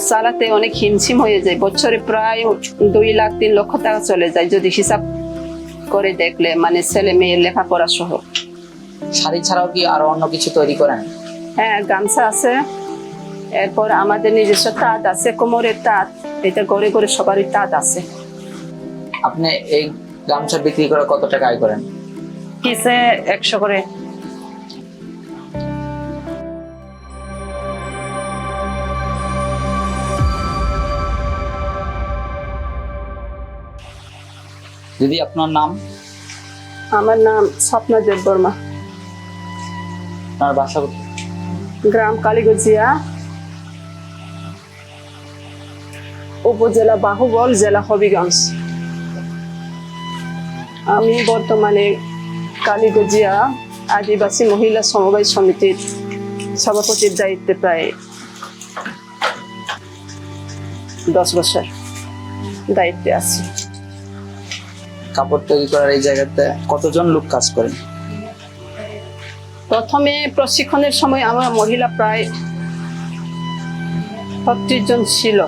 খরচ চালাতে অনেক হিমশিম হয়ে যায়। বছরে প্রায় দুই লাখ তিন লক্ষ টাকা চলে যায় যদি হিসাব করে দেখলে মানে ছেলে মেয়ের লেখাপড়া সহ। শাড়ি ছাড়াও কি আরও অন্য কিছু তৈরি করেন? হ্যাঁ গামছা আছে। এরপর আমাদের নিজস্ব তাঁত আছে কোমরের তাঁত। এটা ঘরে ঘরে সবারই তাঁত আছে। আপনি এই গামছা বিক্রি করে কত টাকা আয় করেন? কিসে একশো করে। দিদি আপনার নাম? আমার নাম স্বপ্না দেববর্মা। আপনার বাসা কোথায়? গ্রাম কালীগঞ্জিয়া উপজেলা বাহুবল জেলা হবিগঞ্জ। আমি বর্তমানে কালীগঞ্জিয়া আদিবাসী মহিলা সমবায় সমিতির সভাপতির দায়িত্বে প্রায় দশ বছর দায়িত্বে আছি। কাপড় তৈরি করার এই জায়গাতে কতজন লোক কাজ করেন প্রথমে প্রশিক্ষণের সময় আমার মহিলা প্রায় ছত্রিশ জন ছিল।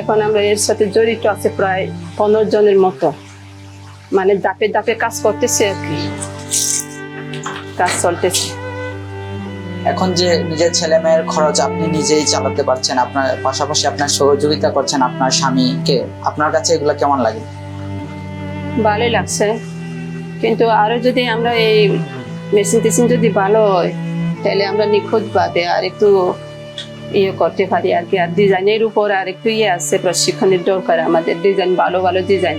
এখন আমরা এর সাথে জড়িত আছে প্রায় পনেরো জনের মতো। মানে দাপে দাপে কাজ করতেছে আর কি। কাজ চলতেছে। এখন যে নিজের ছেলে মেয়ের খরচ আপনি নিজেই চালাতে পারছেন আপনার পাশাপাশি আপনার সহযোগিতা করছেন আপনার স্বামীকে আপনার কাছে এগুলো কেমন লাগে? ভালোই লাগছে। কিন্তু আরও যদি আমরা এই মেশিন টেশিন যদি ভালো হয় তাহলে আমরা নিখুঁত ভাবে আর একটু ইয়ে করতে পারি আর কি। আর ডিজাইনের উপর আর একটু ইয়ে আছে প্রশিক্ষণের দরকার আমাদের। ডিজাইন ভালো ভালো ডিজাইন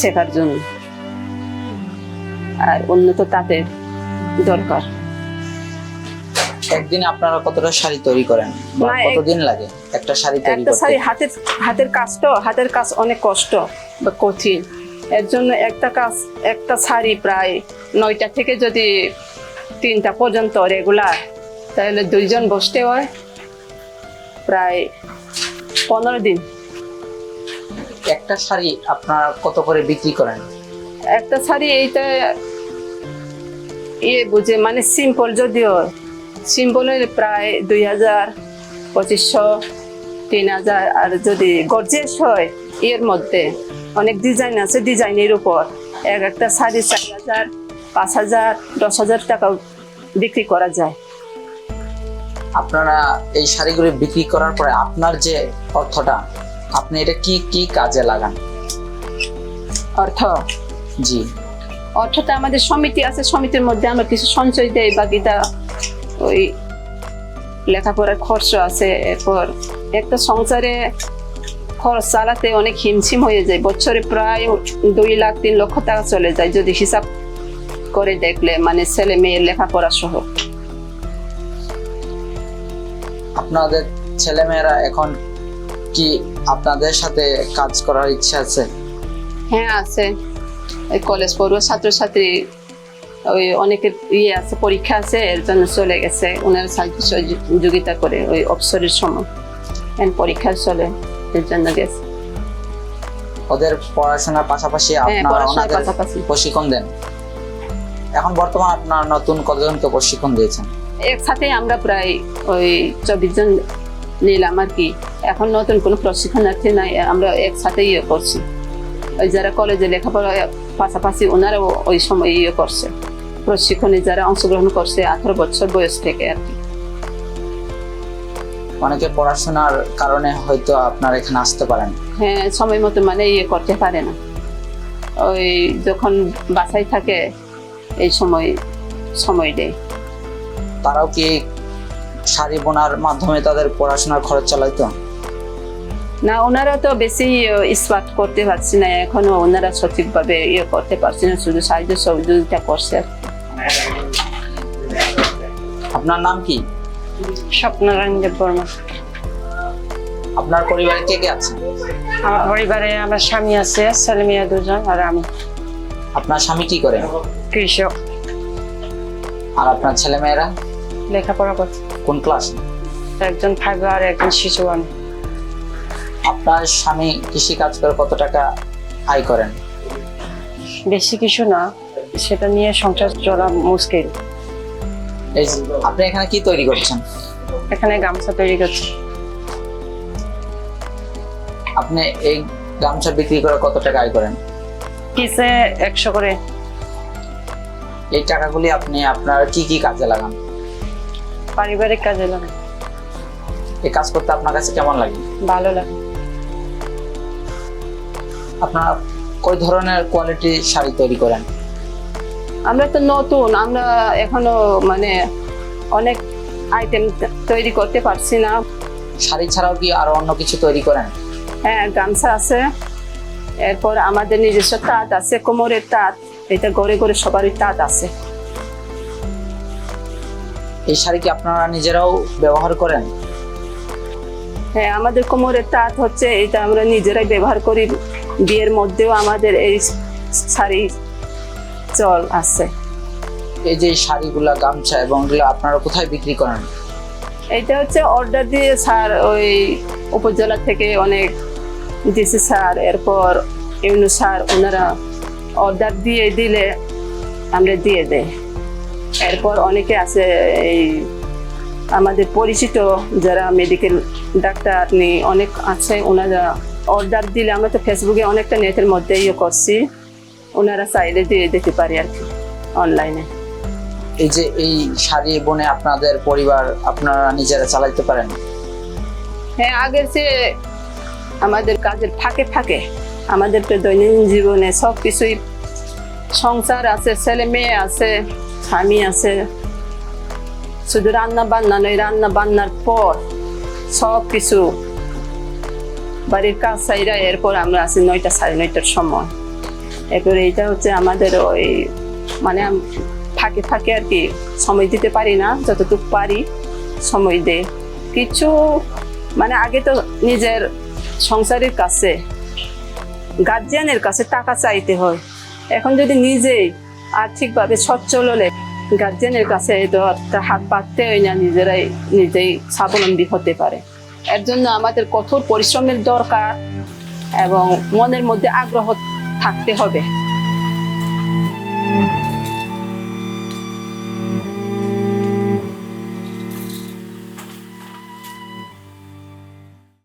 শেখার জন্য। আর উন্নত তাদের দরকার। একদিনে আপনারা কতটা শাড়ি তৈরি করেন? কতদিন লাগে একটা শাড়ি তৈরি করতে? একটা শাড়ি হাতের হাতের কাজ তো হাতের কাজ অনেক কষ্ট বা কঠিন। এর জন্য একটা কাজ একটা শাড়ি প্রায় নয়টা থেকে যদি তিনটা পর্যন্ত রেগুলার তাহলে দুইজন বসতে হয় প্রায় পনেরো দিন। একটা শাড়ি আপনারা কত করে বিক্রি করেন? একটা শাড়ি এইটা ইয়ে বুঝে মানে সিম্পল যদিও সিম্পলের প্রায় দুই হাজার পঁচিশশো তিন হাজার আর যদি গর্জেস হয় এর মধ্যে। অনেক ডিজাইন আছে ডিজাইনের উপর। এক একটা শাড়ি চার হাজার পাঁচ হাজার দশ হাজার টাকা বিক্রি করা যায়। আপনারা এই শাড়িগুলি বিক্রি করার পরে আপনার যে অর্থটা আপনি এটা কি কি কাজে লাগান? অর্থ? জি। অর্থটা আমাদের সমিতি আছে সমিতির মধ্যে আমরা কিছু সঞ্চয় দেই বাকিটা ওই লেখাপড়ার খরচ আছে এরপর একটা সংসারে খরচ চালাতে অনেক হিমশিম হয়ে যায়। বছরে প্রায় দুই লাখ তিন লক্ষ টাকা চলে যায়। যদি হিসাব করে দেখলে মানে ছেলে মেয়ের লেখাপড়া সহ। আপনাদের ছেলেমেয়েরা এখন কি আপনাদের সাথে কাজ করার ইচ্ছা আছে? হ্যাঁ আছে। ওই কলেজ পড়ুয়া ছাত্রছাত্রী ওই অনেকের ইয়ে আছে পরীক্ষা আছে এর জন্য চলে গেছে। ওনারা সাহায্য সহযোগিতা করে ওই অবসরের সময়। পরীক্ষা চলে। এর জন্য গেছে ওদের পড়াশোনার পাশাপাশি হ্যাঁ আপনারা ওনাদের প্রশিক্ষণ দেন। এখন বর্তমান আপনার নতুন কতজনকে প্রশিক্ষণ দিয়েছেন? একসাথে আমরা প্রায় ওই চব্বিশ জন নিলাম আর কি। এখন নতুন কোনো প্রশিক্ষণার্থী নাই আমরা একসাথে ইয়ে করছি। ওই যারা কলেজে লেখাপড়া পাশাপাশি ওনারাও ওই সময় ইয়ে করছে। প্রশিক্ষণে যারা অংশগ্রহণ করছে আঠারো বছর বয়স থেকে আর কি। অনেকে পড়াশোনার কারণে হয়তো আপনার এখানে আসতে পারেন। হ্যাঁ সময় মতো মানে ইয়ে করতে পারে না। ওই যখন বাসায় থাকে এই সময় সময় দেয়। তারাও কি শাড়ি বোনার মাধ্যমে তাদের পড়াশোনার খরচ চালাইতো? না ওনারা তো বেশি স্মার্ট করতে পারছে না। এখনও ওনারা সঠিকভাবে ইয়ে করতে পারছে না। শুধু সাহায্য সহযোগিতা করছে আপনার নাম কি? স্বপ্নারায়ণ দেববর্মা আপনার পরিবারে কে কে আছে? আমার পরিবারে আমার স্বামী আছে ছেলে মেয়ে দুজন আর আমি। আপনার স্বামী কি কৃষক। আর আপনার ছেলে মেয়েরা লেখাপড়া করছে কোন ক্লাস একজন ফাইভ আর একজন শিশু আমি আপনার স্বামী কৃষি কাজ করে কত টাকা আয় করেন? বেশি কিছু না সেটা নিয়ে সংসার চলা মুশকিল। আপনি এখানে কি তৈরি করছেন? এখানে গামছা তৈরি করছে। আপনি এই গামছা বিক্রি করে কত টাকা আয় করেন? পিসে একশো করে। এই টাকাগুলি আপনি আপনার কি কি কাজে লাগান? পারিবারিক কাজে লাগান এই কাজ করতে আপনার কাছে কেমন লাগে? ভালো লাগে। আপনারা কই ধরনের কোয়ালিটি শাড়ি তৈরি করেন? আমরা তো নতুন আমরা এখনও মানে অনেক আইটেম তৈরি করতে পারছি না। শাড়ি ছাড়াও কি আরও অন্য কিছু তৈরি করেন? হ্যাঁ গামছা আছে। এরপর আমাদের নিজস্ব তাঁত আছে কোমরের তাঁত। এটা গড়ে গড়ে সবারই তাঁত আছে। এই শাড়ি কি আপনারা নিজেরাও ব্যবহার করেন? হ্যাঁ আমাদের কোমরের তাঁত হচ্ছে এটা আমরা নিজেরাই ব্যবহার করি। বিয়ের মধ্যেও আমাদের এই শাড়ি চল আছে। এই যে শাড়িগুলা গামছা এবং এগুলো আপনারা কোথায় বিক্রি করেন? এইটা হচ্ছে অর্ডার দিয়ে স্যার ওই উপজেলা থেকে অনেক ডিসি স্যার এরপর ইউনু স্যার ওনারা অর্ডার দিয়ে দিলে আমরা দিয়ে দেই। এরপর অনেকে আছে এই আমাদের পরিচিত যারা মেডিকেল ডাক্তার নি অনেক আছে ওনারা অর্ডার দিলে আমরা তো ফেসবুকে অনেকটা নেটের মধ্যে ইয়ে করছি। ওনারা চাইলে দিয়ে দিতে পারি আর কি অনলাইনে এই যে এই শাড়ি বনে আপনাদের পরিবার আপনারা নিজেরা চালাইতে পারেন? হ্যাঁ আগের যে আমাদের কাজের ফাঁকে ফাঁকে আমাদের তো দৈনন্দিন জীবনে সব কিছুই সংসার আছে ছেলে মেয়ে আছে স্বামী আছে শুধু রান্না বান্না নয় রান্না বান্নার পর সব কিছু বাড়ির কাজ সাইরা এরপর আমরা আছি নয়টা সাড়ে নয়টার সময়। এরপর এইটা হচ্ছে আমাদের ওই মানে ফাঁকে ফাঁকে আর কি সময় দিতে পারি না, যতটুকু পারি সময় দে কিছু মানে আগে তো নিজের সংসারের কাছে গার্জিয়ানের কাছে টাকা চাইতে হয়। এখন যদি নিজেই আর্থিকভাবে সচ্ছল হলে গার্জিয়ানের কাছে একটা হাত পাততে হয় না, নিজেরাই নিজেই স্বাবলম্বী হতে পারে। এর জন্য আমাদের কঠোর পরিশ্রমের দরকার এবং মনের মধ্যে আগ্রহ থাকতে হবে।